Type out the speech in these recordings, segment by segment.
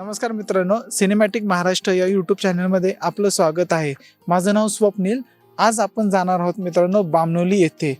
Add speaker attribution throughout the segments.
Speaker 1: नमस्कार मित्रांनो सिनेमॅटिक महाराष्ट्र या यूट्यूब चॅनलमध्ये आपलं स्वागत आहे. माझं नाव स्वप्नील. आज आपण जाणार आहोत मित्रांनो बामनोली येथे.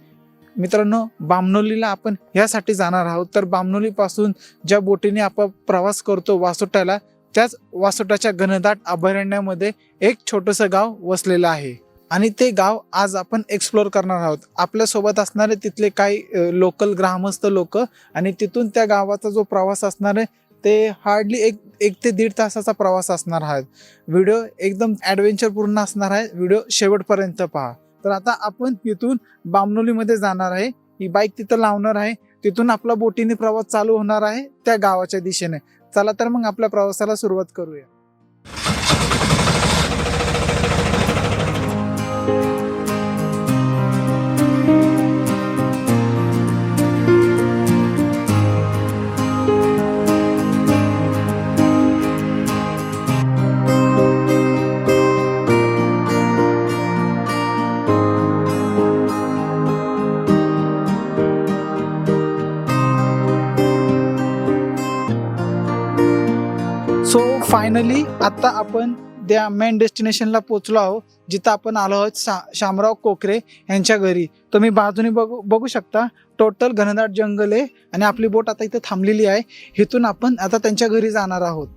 Speaker 1: मित्रांनो बामनोलीला आपण यासाठी जाणार आहोत. तर बामनोलीपासून ज्या बोटीने आपण प्रवास करतो वासोट्याला त्याच वासोट्याच्या घनदाट अभयारण्यामध्ये एक छोटंसं गाव वसलेलं आहे. आणि ते गाव आज आपण एक्सप्लोअर करणार आहोत. आपल्यासोबत असणारे तिथले काही लोकल ग्रामस्थ लोक आणि तिथून त्या गावाचा जो प्रवास असणार आहे ते हार्डली एक एक ते दीड तासाचा प्रवास असणार आहे व्हिडिओ एकदम ॲडव्हेंचरपूर्ण असणार आहे. व्हिडिओ शेवटपर्यंत पहा. तर आता आपण तिथून बामनोलीमध्ये जाणार आहे. ही बाईक तिथं लावणार आहे. तिथून आपला बोटीने प्रवास चालू होणार आहे त्या गावाच्या दिशेने. चला तर मग आपल्या प्रवासाला सुरुवात करूया. फायनली आता आपण त्या मेन डेस्टिनेशनला पोहोचलो आहोत जिथं आपण आलो आहोत शा शामराव कोकरे यांच्या घरी. तुम्ही बाजूने बघू बघू शकता टोटल घनदाट जंगल आहे आणि आपली बोट आता इथं थांबलेली आहे. इथून आपण आता त्यांच्या घरी जाणार आहोत.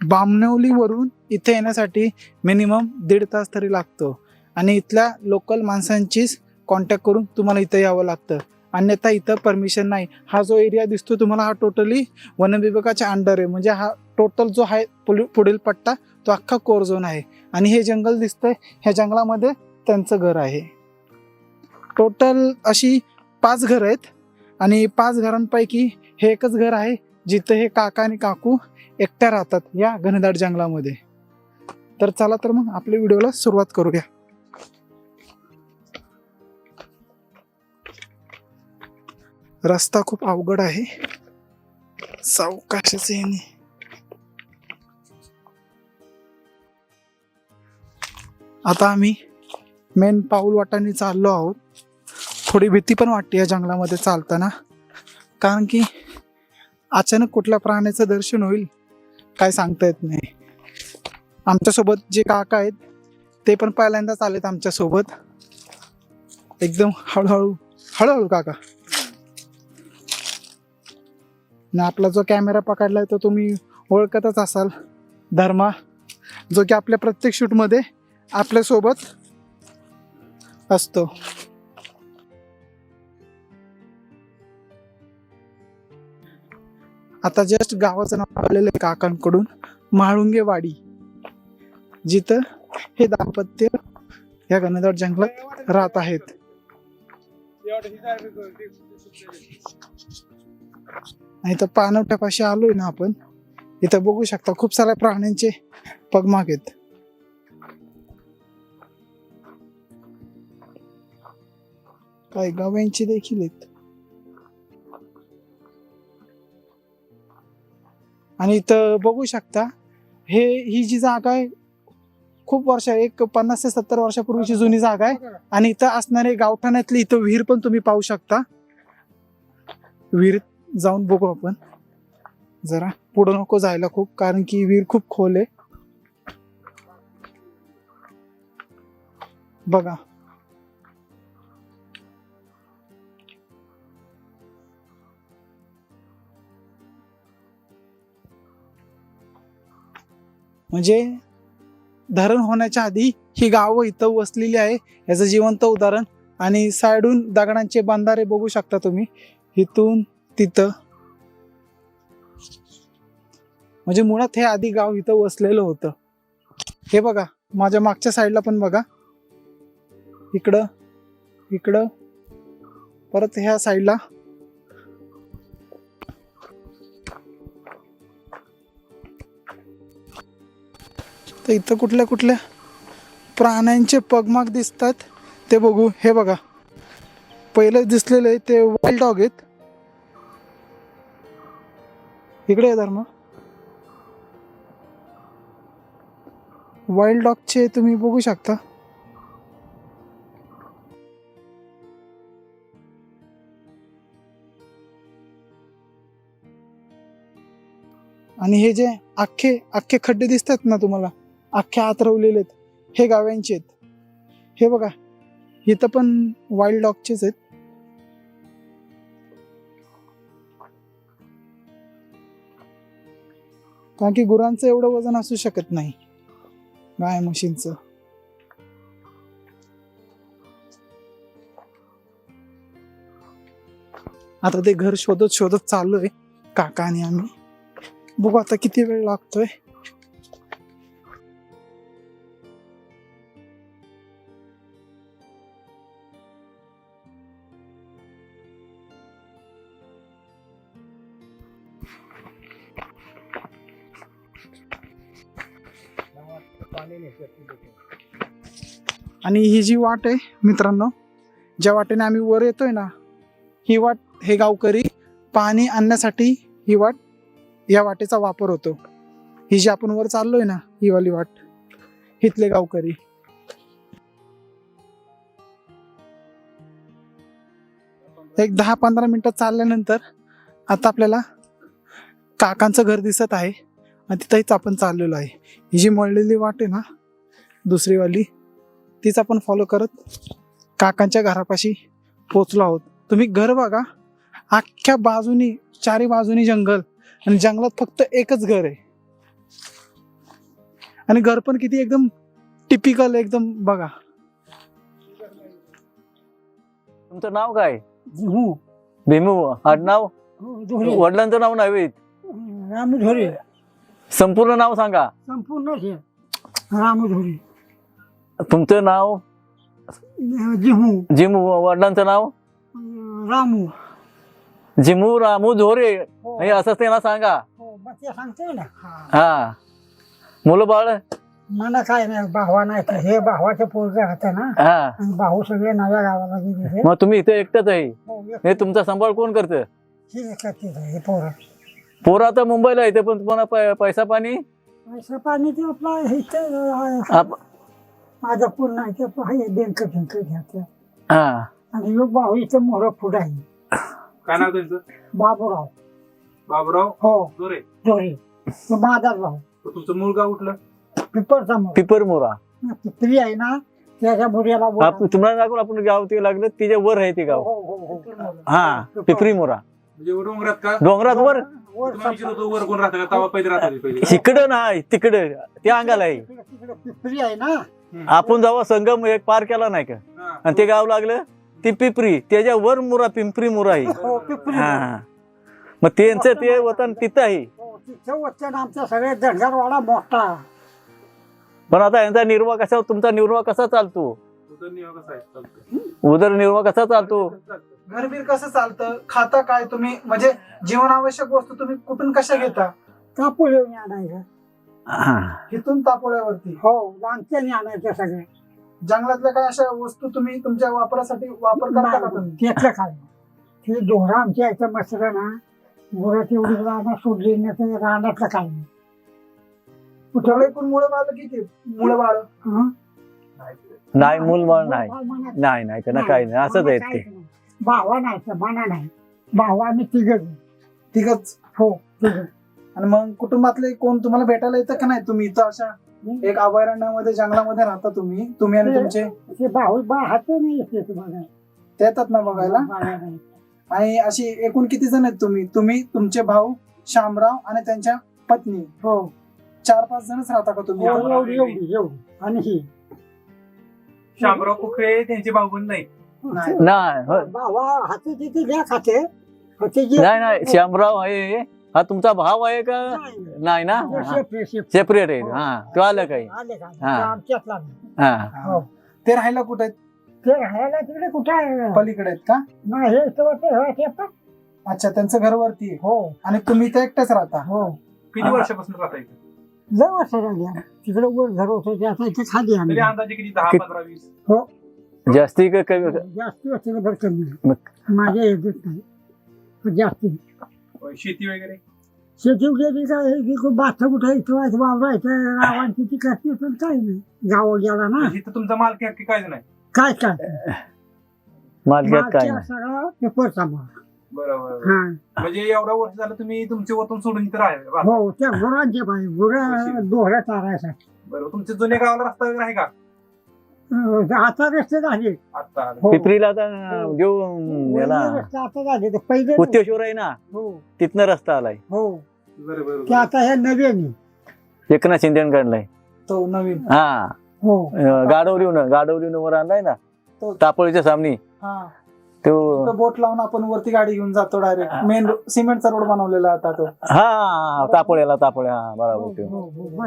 Speaker 1: बामणवलीवरून इथे येण्यासाठी मिनिमम दीड तास तरी लागतो. आणि इथल्या लोकल माणसांचीच कॉन्टॅक्ट करून तुम्हाला इथं यावं लागतं. अन्यथा इथं परमिशन नाही. हा जो एरिया दिसतो तुम्हाला हा टोटली वन विभागाच्या अंडर आहे. म्हणजे हा टोटल जो आहे पुढील पुढील पट्टा तो अख्खा कोर झोन आहे. आणि हे जंगल दिसतंय. ह्या जंगलामध्ये त्यांचं घर आहे. टोटल अशी पाच घरं आहेत. आणि पाच घरांपैकी हे एकच घर आहे. जिथं हे काका आणि काकू एकट्या राहतात या घनदाट जंगलामध्ये. तर चला तर मग आपल्या व्हिडिओला सुरुवात करूया. रस्ता खूप अवघड आहे. सावकाशाचे येणे आता आम्ही मेन पाऊल वाटाने चाललो आहोत. थोडी भीती पण वाटते या जंगलामध्ये चालताना. कारण की अचानक कुठल्या प्राण्याचं दर्शन होईल काय सांगता येत नाही. आमच्यासोबत जे काका आहेत ते पण पहिल्यांदाच आलेत आमच्यासोबत. एकदम हळूहळू हळूहळू काका. आणि आपला जो कॅमेरा पकडला आहे तो तुम्ही ओळखतच असाल. धर्मा जो की आपल्या प्रत्येक शूटमध्ये आपल्यासोबत असतो. आता जस्ट गावाचं नाव आलेलं आहे काकांकडून म्हाळुंगे वाडी जिथं हे दाम्पत्य या घनदाट जंगलात राहत आहेत. आणि तर पाणवठ्यापाशी आलोय ना आपण इथं बघू शकता खूप साऱ्या प्राण्यांचे पगमाग आहेत. काही गव्यांची देखील आहेत. आणि इथं बघू शकता हे ही जी जागा आहे खूप वर्ष एक पन्नास ते सत्तर वर्षापूर्वीची जुनी जागा आहे. आणि इथं असणारे गावठाण्यातली इथं विहीर पण तुम्ही पाहू शकता. विहीर जाऊन बघू आपण. जरा पुढं नको जायला खूप कारण की विहीर खूप खोल आहे. बघा. म्हणजे धरण होण्याच्या आधी ही गावं इथं वसलेली आहे याचं जिवंत उदाहरण. आणि साईडून दगडांचे बांधारे बघू शकता तुम्ही. इथून तिथं. म्हणजे मुळात हे आधी गाव इथं वसलेलं होतं. हे बघा माझ्या मागच्या साईडला पण बघा. इकडं इकडं परत ह्या साईडला. तर इथं कुठल्या कुठल्या प्राण्यांचे पगमाग दिसतात ते बघू. हे बघा. पहिलं दिसलेले ते वाईल्ड डॉग आहेत. इकडे आहे धर्म. वाईल्ड डॉगचे तुम्ही बघू शकता. आणि हे जे अख्खे अख्खे खड्डे दिसतात ना तुम्हाला अख्खे आतरवलेले आहेत हे गाव्यांचे आहेत. हे बघा इथं पण वाईल्ड डॉगचेच आहेत. कारण की गुरांचं एवढं वजन असू शकत नाही. गाय म्हशींचं आता ते घर शोधत शोधत चाललोय काका आणि आम्ही. बघू आता किती वेळ लागतोय. आणि ही जी वाट आहे मित्रांनो ज्या वाटेने आम्ही वर येतोय ना ही वाट हे गावकरी पाणी आणण्यासाठी ही वाट या वाटेचा वापर होतो. ही जी आपण वर चाललोय ना ही वाली वाट हिथले गावकरी. एक दहा पंधरा मिनिटं चालल्यानंतर आता आपल्याला काकांचं घर दिसत आहे. आणि तिथंच आपण चाललेलो आहे. ही जी मळलेली वाट आहे ना दुसरी वाली तीच आपण फॉलो करत काकांच्या घरापाशी पोचलो आहोत. तुम्ही घर बघा अख्ख्या बाजूनी चारी बाजूनी जंगल आणि जंगलात फक्त एकच घर आहे. आणि घर पण किती एकदम टिपिकल एकदम बघा.
Speaker 2: तुमचं नाव काय?
Speaker 3: हो
Speaker 2: भीमू आडनाव?
Speaker 3: धोरे
Speaker 2: वडिलांचं नाव नाही
Speaker 3: राम
Speaker 2: संपूर्ण नाव सांगा.
Speaker 3: संपूर्ण हे राम धोरे
Speaker 2: तुमचं नाव?
Speaker 3: जिहू
Speaker 2: जिमू. वडिलांचं नाव?
Speaker 3: रामू.
Speaker 2: जिमू रामू झोरे
Speaker 3: हो,
Speaker 2: असंच त्यांना सांगा.
Speaker 3: हो, मग ते सांगते ना.
Speaker 2: हा. मुलं बाळ?
Speaker 3: मला काय नाही भावा नाही तर हे भावाचे पोरगे राहते ना.
Speaker 2: हा.
Speaker 3: आणि भाऊ सगळे नव्या गावाला गेले
Speaker 2: मग तुम्ही इथे एकटंच आहे.
Speaker 3: हो, एक-
Speaker 2: हे तुमचा सांभाळ कोण करतं?
Speaker 3: हे हे पोरं.
Speaker 2: पोरं आता मुंबईला येते पण तुम्हाला पैसा पाणी?
Speaker 3: पैसा पाणी ते आपला हे
Speaker 2: आप-
Speaker 3: माझा पूर्ण आहे ते आहे बँक बँक घ्यायचं.
Speaker 2: हा.
Speaker 3: आणि ह्यो भाऊ इथं मोर पुढे आहे.
Speaker 4: काय नाव त्यांचं
Speaker 3: बाबूराव.
Speaker 4: बाबूराव?
Speaker 3: हो.
Speaker 4: दोरे
Speaker 3: तो माझाच भाऊ
Speaker 4: तुमचं मूळ गाव उठलं
Speaker 3: पिपरचा
Speaker 2: पिपर मोरा.
Speaker 3: पिपरी आहे ना त्याच्या.
Speaker 2: आप- तुम्हाला लागून आपण गाव ते लागलं तिच्या वर आहे ते गाव.
Speaker 3: हो, हो, हो, हो.
Speaker 2: हा पिपरी मोरा.
Speaker 4: म्हणजे डोंगरात का?
Speaker 2: डोंगरात वर.
Speaker 3: वर
Speaker 4: विचारत होतो वर कोण राहतं का? तवा पहिले राहतात पहिले.
Speaker 2: इकडं नाही तिकडं. त्या अंगाला आहे.
Speaker 3: तिकडे- तिकडे पिपरी आहे ना.
Speaker 2: आपण जेव्हा संगम एक पार केला नाही का?
Speaker 4: हा.
Speaker 2: आणि ते गाव लागलं ती पिपरी त्याच्या वर मुरा पिंपरी मुरा आहे.
Speaker 3: हो पिपरी
Speaker 2: हा. मग त्यांचं ते वतन तिथं आहे.
Speaker 3: हो, तिथं वचन आमचा सगळे दंडरवाडा मोठा.
Speaker 2: पण आता यांचा निर्वाह कसा तुमचा निर्वाह कसा चालतो?
Speaker 4: उदरनिर्वाह कसा आहे? चालतं.
Speaker 2: उदरनिर्वाह कसा चालतो?
Speaker 4: चालतं.
Speaker 1: घरबीर कसं चालतं? खाता काय तुम्ही? म्हणजे जीवनावश्यक वस्तू तुम्ही कुठून कशा घेता?
Speaker 3: येऊन आणायचं
Speaker 2: हा.
Speaker 1: इथून तापोळ्यावरती?
Speaker 3: हो लांबच्याने आणायचं सगळे
Speaker 1: जंगलातल्या काय अशा वस्तू तुम्ही तुमच्या वापरासाठी वापर करता का तुम्ही?
Speaker 3: ते डोंगरा आमच्या याचं मसलं ना गुरात एवढी राहणं सोडली नाही तर रानातलं काय नाही.
Speaker 1: कुठे पण मुळे बाळ किती मुळे? बाळ
Speaker 3: हं?
Speaker 2: नाही मूल बाळ नाही नाही नाही त्यांना काही नाही. असंच आहेत
Speaker 3: मनात
Speaker 2: ते.
Speaker 3: भावा नाही तर मना नाही. भावा आम्ही तिघच.
Speaker 1: तिघच?
Speaker 3: हो तिघ.
Speaker 1: आणि मग कुटुंबातले कोण तुम्हाला भेटायला येतं का नाही तुम्ही इथं अशा? एक अभयारण्यामध्ये जंगलामध्ये राहता तुम्ही? तुम्ही आणि तुमचे?
Speaker 3: ते भाऊ बा हात नाही येते तुम्हाला
Speaker 1: ते येतात ना बघायला?
Speaker 3: बघायला.
Speaker 1: आणि अशी एकूण किती जण आहेत तुम्ही? तुम्ही तुमचे भाऊ शामराव आणि त्यांच्या पत्नी.
Speaker 3: हो.
Speaker 1: चार पाच जणच राहता का तुम्ही?
Speaker 3: हो,
Speaker 1: इथं?
Speaker 3: एवढी एवढी एवढी. आणि ही?
Speaker 4: शामराव कुकडे त्यांचे भाऊबंद नाही
Speaker 1: नाही.
Speaker 2: नाही हो.
Speaker 3: भावा हाती तिथे द्या खाते. होते जे-
Speaker 2: नाही नाही श्यामराव आहे. हा तुमचा भाव आहे का?
Speaker 3: नाही.
Speaker 2: नाही ना?
Speaker 3: ते सेपरेट,
Speaker 2: आहे हा. तो आलं काही
Speaker 3: आले का?
Speaker 2: हा.
Speaker 3: ते आमच्यातला नाही.
Speaker 2: हा.
Speaker 3: हो.
Speaker 1: ते राहायला कुठे आहेत?
Speaker 3: ते राहायला तिकडे कुठे आहे?
Speaker 1: पलीकडे आहेत का?
Speaker 3: नाही हे इथं हे.
Speaker 1: अच्छा त्यांचं घर वरती आहे.
Speaker 3: हो.
Speaker 1: आणि तुम्ही इथे एकटेच राहता?
Speaker 3: हो.
Speaker 4: किती वर्षापासून राहता इथे?
Speaker 3: लय वर्ष झाली. तिकडे वर घर होतं ते आता इथे खाली आम्ही.
Speaker 4: तरी अंदाजे किती? दहा पंधरा वीस?
Speaker 2: जास्ती का कमी?
Speaker 3: जास्ती होते बरं कमी माझ्या येत नाही. जास्ती.
Speaker 4: शेती वगैरे?
Speaker 3: शेती गेली काय बाथ कुठे इथं वावरायचं रावांची ती करते पण काय नाही. गाव गेला ना.
Speaker 4: इथं तुमचा मालकी हक्की काय नाही.
Speaker 3: काय काय?
Speaker 2: मालक्यात काय
Speaker 3: सगळा पेपर सांभाळ
Speaker 4: बरोबर
Speaker 3: हा.
Speaker 4: म्हणजे एवढा वर्ष झालं तुम्ही तुमचे वतन सोडून इथे राहिले.
Speaker 3: हो त्या गुरांचे पाहिजे गुरं डोहऱ्या चारायसाठी.
Speaker 4: बरोबर तुमच्या जुन्या गावाला रस्ता वगैरे आहे का?
Speaker 3: आता रस्ते झाले.
Speaker 4: आता
Speaker 3: हो.
Speaker 2: पिपरीला आता याला.
Speaker 3: वरचे रस्ते आता झाले. ते पहिले
Speaker 2: उत्तेश्वर आहे ना.
Speaker 3: हो.
Speaker 2: तिथनं रस्ता आलाय.
Speaker 3: हो. ते आता हे नवीन.
Speaker 2: एकनाथ शिंदेन काढलाय
Speaker 1: तो नवीन.
Speaker 2: हा.
Speaker 3: हो.
Speaker 2: अं, गाडवलीहून गाडवलीहून वर आणलाय ना.
Speaker 1: तो.
Speaker 2: तापोळीच्या सामनी.
Speaker 1: हा.
Speaker 2: तो
Speaker 1: तो बोट लावून आपण वरती गाडी घेऊन जातो डायरेक्ट मेन सिमेंटचा रोड बनवलेला आता तो.
Speaker 2: हा तापोळ्याला तापोळ्या. हा
Speaker 3: हो,
Speaker 2: बरोबर ते.
Speaker 3: हो, हो.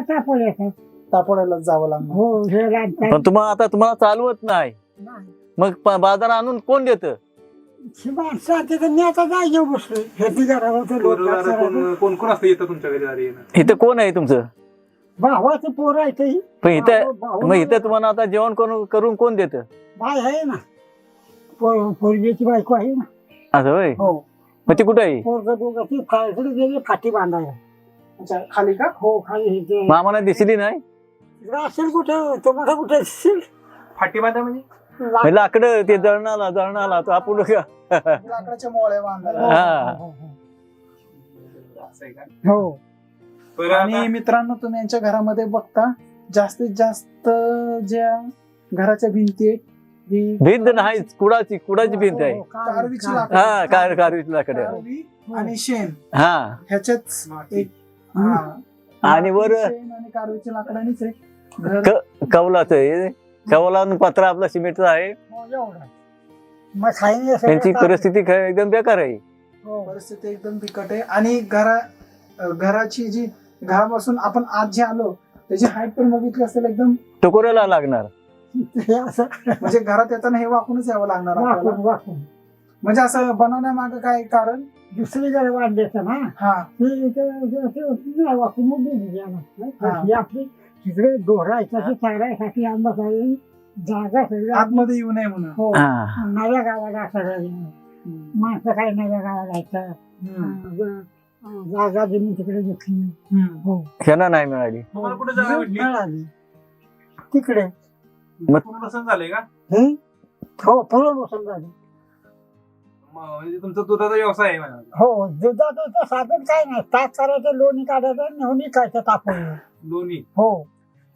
Speaker 3: तापड
Speaker 1: तापोड्यालाच जावं लागणार.
Speaker 3: हो हे.
Speaker 2: पण तुम्हाला आता तुम्हाला चालवत नाही.
Speaker 3: नाही.
Speaker 2: मग प- बाजार आणून कोण देत?
Speaker 3: ही माणसं आता तर मी आता जागेवर बसलोय शेती करावं तर लोक
Speaker 4: बरोबर कोण कोण कोण असतं येतं तुमच्या घरी दारी येणं?
Speaker 2: इथं कोण आहे तुमचं?
Speaker 3: भावाचं पोर आहे ते.
Speaker 2: पण इथं मग इथं तुम्हाला आता जेवण करून करून कोण देत?
Speaker 3: बाय आहे ना. पोरगीची बायको आहे ना.
Speaker 2: असं होय?
Speaker 1: हो.
Speaker 2: मग ती कुठं आहे?
Speaker 3: पोरग दोघं ती खायकडे गेली फाटी बांधायला.
Speaker 1: अच्छा खाली का?
Speaker 3: हो खाली हे
Speaker 2: दिसली नाही?
Speaker 3: असेल कुठं? तुम्हाला कुठे? दिसेल
Speaker 4: फाटी बांधा म्हणजे?
Speaker 3: ला-
Speaker 2: मग लाकडं ते जळणाला जळणाला तो आपण का
Speaker 1: लाकडाच्या मोळ्या बांधायला
Speaker 2: हा.
Speaker 3: हो, हो,
Speaker 4: असं आहे का?
Speaker 3: हो. हो
Speaker 4: बरं
Speaker 1: आणि
Speaker 4: आता-
Speaker 1: मित्रांनो तुम्ही यांच्या घरामध्ये बघता जास्तीत जास्त ज्या घराच्या भिंती आहेत ही
Speaker 2: भिंत नाही कुडाची कुडाची भिंत आहे.
Speaker 3: हो, कार-
Speaker 1: कारवीची
Speaker 3: कार-
Speaker 1: लाकडं.
Speaker 2: हा कार कारवीची लाकडं
Speaker 1: कारवी आणि शेण.
Speaker 2: हा.
Speaker 1: ह्याच्याच
Speaker 4: माती.
Speaker 1: एक हा.
Speaker 2: आणि वर-
Speaker 1: शेण आणि कारवीच्या लाकडानेच आहे घर
Speaker 2: क- कौलाचं आहे कौला पत्रा आपला सिमेंटचा आहे
Speaker 3: हो, एवढं. मग खाईने
Speaker 2: त्यांची. परिस्थिती काय एकदम बेकार आहे
Speaker 3: हो.
Speaker 1: परिस्थिती एकदम बिकट आहे आणि घरा घराची जी घरापासून आपण आज जे आलो त्याची हाईट पण बघितली असेल एकदम
Speaker 2: टकोऱ्याला लागणार
Speaker 3: हे असं
Speaker 1: म्हणजे घरात येताना हे वाकूनच यावं लागणार आपल्याला
Speaker 3: वाकून वाकून
Speaker 1: म्हणजे असं बनवण्यामागं काय कारण
Speaker 3: दुसरीकडे बांधायचं ना
Speaker 1: हा
Speaker 3: ते इथं- इथं- इथं नाही वाकून दिली.
Speaker 1: हा.
Speaker 3: ही आपली तिकडे डोहरायसाठी चारायसाठी आंबा काही जागा सगळी
Speaker 1: आतमध्ये येऊ नये म्हणून.
Speaker 3: हो.
Speaker 2: हा.
Speaker 3: नव्या गावाला सगळं माणसं काही नव्या गावाला जायचं. अं, जागा जमीन तिकडे घेतली. हो.
Speaker 2: ह्यांना नाही मिळाली.
Speaker 4: तुम्हाला कुठे जागा भेटली?
Speaker 3: मिळाली. तिकडे.
Speaker 2: मग-
Speaker 4: पूर्ण झालंय का?
Speaker 3: हं? हो पूर्ण मोसम झाली
Speaker 4: म्हणजे तुमचा दुधाचा व्यवसाय आहे म्हणा.
Speaker 3: हो दुधाचं साधन काय नाही. ताक करायचं लोणी काढायचं नेऊन विकायचं तापवून
Speaker 4: दोन्ही
Speaker 3: हो.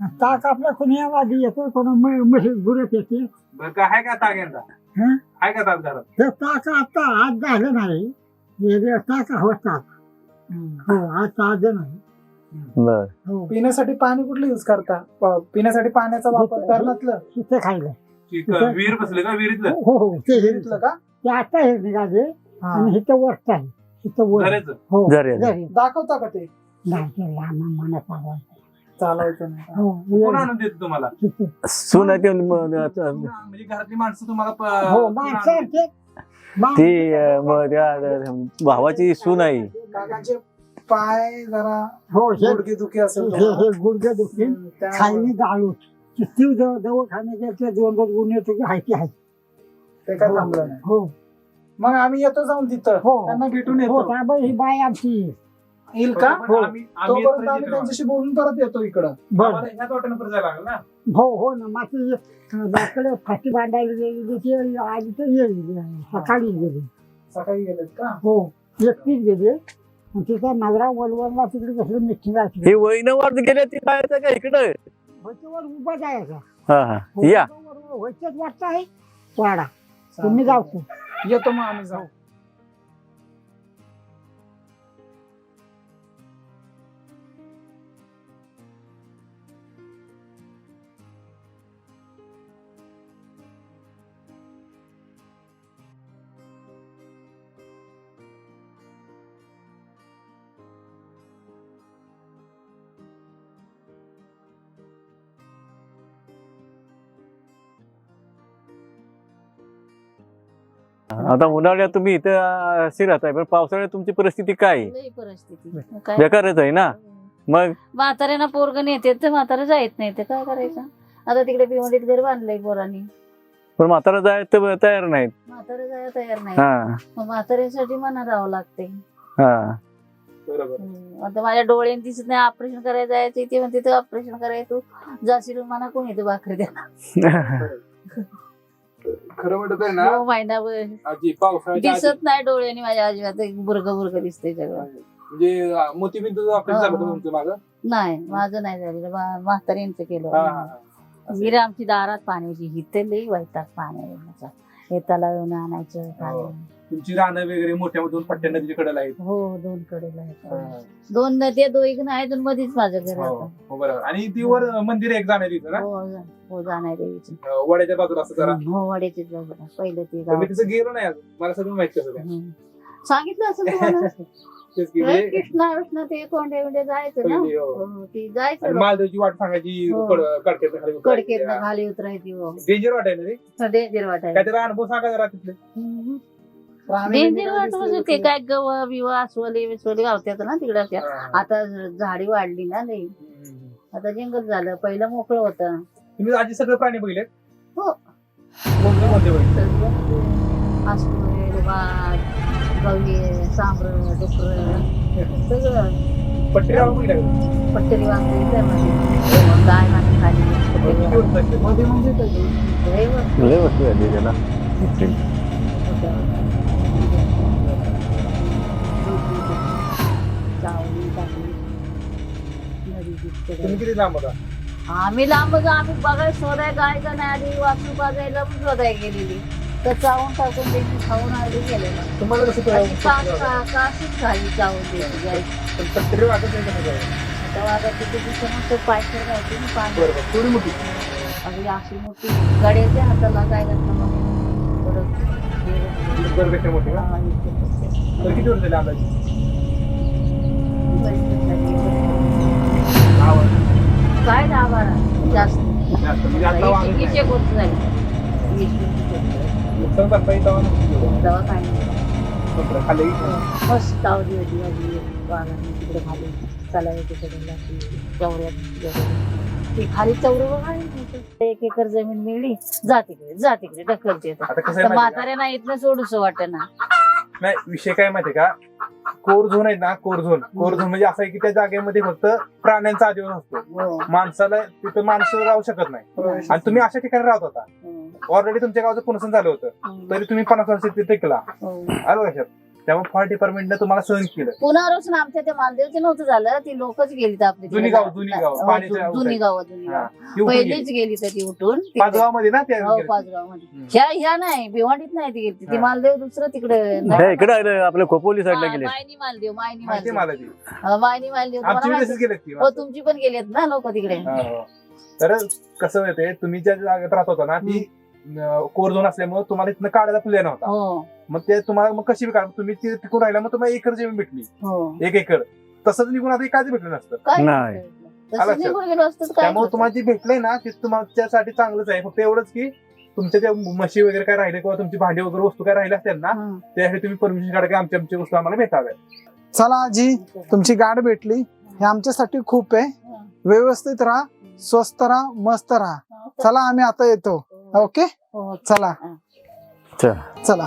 Speaker 3: ताक आपल्या कोणी वादी येतो कोणा म्हशी गुरत येते
Speaker 4: बरं का आहे का ताग यंदा
Speaker 3: हं?
Speaker 4: आहे का घरात?
Speaker 3: ताक आता आज झालं नाही. हे जे ताक. हो आज ताजं नाही.
Speaker 2: बर.
Speaker 3: हो.
Speaker 1: पिण्यासाठी पाणी कुठलं युज करता? प- पिण्यासाठी पाण्याचा वापर करण्यातलं
Speaker 3: तिथे खायला.
Speaker 4: ती क- विहीर बसले का विहिरीतलं?
Speaker 3: हो हो ते हे-
Speaker 1: विहिरीतलं का?
Speaker 3: ते आता हे निघाले
Speaker 1: हा.
Speaker 3: आणि इथं वरच आहे. वर. हो.
Speaker 1: दाखवता का ते?
Speaker 3: नाही ते लहान मनात
Speaker 1: चालवायचं नाही.
Speaker 3: हो
Speaker 4: कोण
Speaker 3: वर
Speaker 4: आणून देत तुम्हाला?
Speaker 3: तिथे.
Speaker 2: सून आहे ते म-
Speaker 4: म्हणजे घरातली माणसं तुम्हाला प-
Speaker 3: हो
Speaker 4: कोण
Speaker 3: माणसं
Speaker 4: आणून देत?
Speaker 3: ते
Speaker 2: ती. अं, म- त्या भावाची सून आहे.
Speaker 1: काकाचे पाय जरा
Speaker 3: हो हे
Speaker 1: गुडघे दुखी असेल
Speaker 3: हे हे गुडघे दुखी
Speaker 1: त्यामुळे-
Speaker 3: खायनी गाळू किती जवळ दवाखान्याचे दोन दोन गुण येतो की हायती आहे.
Speaker 1: ते काय थांबलं नाही
Speaker 3: हो
Speaker 1: मग आम्ही येतो जाऊन तिथं
Speaker 3: हो.
Speaker 1: त्यांना भेटून
Speaker 3: हो
Speaker 1: येतो
Speaker 3: ही बाय आमची
Speaker 1: येईल का
Speaker 4: आम्ही
Speaker 1: तोपर्यंत आम्ही त्यांच्याशी बोलून परत येतो इकडं
Speaker 3: बर
Speaker 4: ह्याच वाटेनं परत जायला लागलं ना
Speaker 3: हो हो ना माती लाकडं फाटी बांधायला गेली आधी तर येईल सकाळी गेली
Speaker 1: सकाळी गेलेत का
Speaker 3: हो एकटीच गेली आणि तिचा नवरा वलवलला तिकडे कसलं मिठी घातली
Speaker 2: हे वैन वाढ गेल्या ती काय का इकडं
Speaker 3: होतीवर उभा जायचा
Speaker 2: हा हा या
Speaker 3: वाटतं आहे वाडा तुम्ही जाऊ.
Speaker 1: येतो मग आम्ही जाऊ.
Speaker 2: आता उन्हाळ्यात तुम्ही इथं अशी राहताय पण पावसाळ्यात तुमची परिस्थिती काय? आहे?
Speaker 5: लई परिस्थिती. मग काय?
Speaker 2: बेकारच आहे ना? मग?
Speaker 5: म्हाताऱ्यांना पोरग नेते तर म्हातारा जायत नाही ते काय करायचं? आता तिकडे भिवंडीत घर बांधलंय पोरांनी.
Speaker 2: पण म्हातारा जायचं तयार नाहीत.
Speaker 5: म्हातारा जायला तयार नाही.
Speaker 2: हा.
Speaker 5: मग म्हाताऱ्यासाठी मना राहावं लागते
Speaker 2: हा.
Speaker 4: बरोबर.
Speaker 5: आता माझ्या डोळ्याने दिसत नाही ऑपरेशन करायला जायचं इथे म्हणते तिथं ऑपरेशन करायचं तू जाशील मला कोण येते भाकरी द्या
Speaker 4: खरं म्हणत आहे ना
Speaker 5: हो महिनाभर
Speaker 4: आजी पावसाळ्याच्या आधी
Speaker 5: दिसत नाही डोळ्याने माझ्या अजिबात बुरग बुरग दिसतंय सगळं.
Speaker 4: म्हणजे मोतीबिंदू ऑपरेशन झालं होतं
Speaker 5: हा.
Speaker 4: तुमचं माझं
Speaker 5: नाही माझं नाही झालेलं. मा- म्हाताऱ्यांचं
Speaker 4: हा,
Speaker 5: केलं
Speaker 4: हा, हा.
Speaker 5: विहीर आमची दारात पाण्याची हिथे लई वैताग पाण्या येण्याचा येताला येऊन आणायचं
Speaker 4: हो.
Speaker 5: पाणी
Speaker 4: तुमची रानं वगैरे मोठ्या दोन पट्ट्या नदीच्या कडेला आहेत.
Speaker 5: हो दोन कडेला आहेत. दोन नद्या दोन आहेत आणि मध्येच माझं घर
Speaker 4: हो
Speaker 5: आता
Speaker 4: हो, बरोबर. आणि ती वर मंदिर एक जाणार तिथं ना
Speaker 5: हो जा- हो जाणार
Speaker 4: अं, वड्याच्या बाजूला असं जरा.
Speaker 5: हो पहिलं ते
Speaker 4: तर मी तिथं गेलो नाही अजून. मला सगळं माहीत कसं काय
Speaker 5: हम्म. सांगितलं असं तुम्हाला?
Speaker 4: तेच की म्हणजे
Speaker 5: कृष्णा ते कोंडे बिंडे जायचं ना?
Speaker 4: पहिली, हो.
Speaker 5: हो, ती
Speaker 4: आणि
Speaker 5: जायचं
Speaker 4: मालदेवची वाट सांगायची
Speaker 5: हो.
Speaker 4: कडकेत खाली
Speaker 5: कडकेत खाली उतरायची हो.
Speaker 4: डेंजर वाट आहे ना ते
Speaker 5: डेंजर वाटायला.
Speaker 4: काय त्याला अनुभव सांगा जरा तिथले.
Speaker 5: डेंजर वाटत होतं ते? काय गव बिव अस्वले विस्वले गावत्यात ना तिकडे. अशा
Speaker 4: हा.
Speaker 5: आता झाडी वाढली ना लई. आता जंगल झालं पहिलं मोकळं होतं.
Speaker 4: तुम्ही आजी सगळे प्राणी बघितले
Speaker 5: हो.
Speaker 4: कोणते कोणते बघितले
Speaker 5: अस्वल वाघ गवये सांबर डुकर सगळं.
Speaker 4: पट्टे बघितले?
Speaker 5: पट्टरी त्यामध्ये गाय माती खाली.
Speaker 3: म्हणजे
Speaker 2: त्याला.
Speaker 4: तुम्ही किती लांब होता?
Speaker 5: आम्ही लांब जा आम्ही बघाय शोधाय गाय का नाही आधी बाजायला पण शोधाय गेलेली. तर चावून टाकून द्यायची खाऊन आधी गेलेलं.
Speaker 4: तुम्हाला कसं
Speaker 5: आणि
Speaker 4: कळलं?
Speaker 5: काशीच खाली चावून द्यायची गाय
Speaker 4: पण वाटत नाही?
Speaker 5: आता वागा तिथे दिसून ना पाणी.
Speaker 4: बरं बरं. थोडी मोठी.
Speaker 5: अगदी अशी मोठी गाड्याच्या हाताला काय घातलं मग. परत
Speaker 4: बरं पेक्षा मोठी का?
Speaker 5: इथे-
Speaker 4: तर किती वर्ष झाले अंदाजे?
Speaker 5: काय दहा बारा जास्त.
Speaker 4: जास्त. म्हणजे आता नाही.
Speaker 5: एक झाली. वीस.
Speaker 4: नुकसान तेव्हा.
Speaker 5: तेव्हा काय नाही
Speaker 4: खाली
Speaker 5: मस्त तावली होती माझी. वाघाने तिकडे खाली चालायला तिकडे लागली चौऱ्यात वगैरे. ती खाली चौर एक एकर जमीन मिळली. जा तिकडे जा तिकडे. ढकलते आता.
Speaker 4: आता कसं आहे
Speaker 5: तर
Speaker 4: माहिती आहे
Speaker 5: म्हाताऱ्यांना इथनं सोडूस वाटत ना?
Speaker 4: नाही विषय काय माहितीये का? कोर झोन आहे ना कोर झोन. कोर झोन म्हणजे असं आहे की त्या जागेमध्ये फक्त प्राण्यांचा आदिवास असतो.
Speaker 5: हो.
Speaker 4: माणसाला तिथं माणसं राहू शकत नाही. आणि तुम्ही अशा ठिकाणी राहत होता.
Speaker 5: हो,
Speaker 4: ऑलरेडी तुमच्या गावचं पुनर्सन झालं होतं.
Speaker 5: हो,
Speaker 4: तरी तुम्ही पन्नास वर्ष तिथे टिकला.
Speaker 5: हो.
Speaker 4: आलं लक्षात? त्यामुळे फॉरेस्ट डिपार्टमेंटने तुम्हाला सहन केलं.
Speaker 5: पुनर्वसन आमच्या त्या मालदेवचे नव्हतं झालं ती लोकच गेली तर आपली
Speaker 4: जुनी गावं, जुनी गावं,
Speaker 5: हो,
Speaker 4: पाण्याच्या
Speaker 5: जुनी गाव जुनी. गाव.
Speaker 4: गेली.
Speaker 5: पहिलीच गेली. तर ती उठून.
Speaker 4: पाच गावामध्ये ना त्या
Speaker 5: हो पाचगावमध्ये
Speaker 4: हम्म.
Speaker 5: ह्या ह्या नाही भिवांडीत नाही ती गेली. ती. मालदेव दुसरं तिकडे
Speaker 2: इकडे आलं, आपल्या खोपोली साईडला गेले
Speaker 5: मायनी मालदेव मायनी
Speaker 4: माहिती
Speaker 5: मालदेव. मायनी मालदेव हो तुमची पण गेलेत ना लोक तिकडे.
Speaker 4: हा. तर कसं येते तुम्ही ज्या जागेत राहत होता ना ती कोर झोन असल्यामुळे तुम्हाला इथनं काढायला प्ले नव्हता.
Speaker 5: हो.
Speaker 4: मग ते तुम्हाला मग कशी काढ तुम्ही ती तिकडून राहिला मग तुम्हाला एकर जमीन भेटली.
Speaker 5: हो.
Speaker 4: एक एकर. तसंच निघून आता काहीच भेटलं नसतं.
Speaker 5: काय
Speaker 2: नाही.
Speaker 5: तसं
Speaker 4: आलं
Speaker 5: निघून गेलो असतं तर काय
Speaker 4: त्यामुळे
Speaker 5: होतं?
Speaker 4: तुम्हाला जे भेटलंय ना ते तुमच्यासाठी चांगलंच आहे. फक्त एवढंच की तुमच्या त्या म्हशी वगैरे काय राहिले किंवा तुमची भांडी वगैरे वस्तू काय राहिल्या असतील ना
Speaker 5: हं.
Speaker 4: त्यासाठी तुम्ही परमिशन काढा की आमच्या आमच्या वस्तू आम्हाला भेटाव्या
Speaker 1: चला आजी तुमची गाठ भेटली. हे आमच्यासाठी खूप आहे.
Speaker 5: हं.
Speaker 1: व्यवस्थित राहा स्वस्त राहा मस्त राहा.
Speaker 5: हो,
Speaker 1: चला आम्ही आता येतो. ओके?
Speaker 5: हो.
Speaker 1: चला.
Speaker 2: चल
Speaker 1: चला.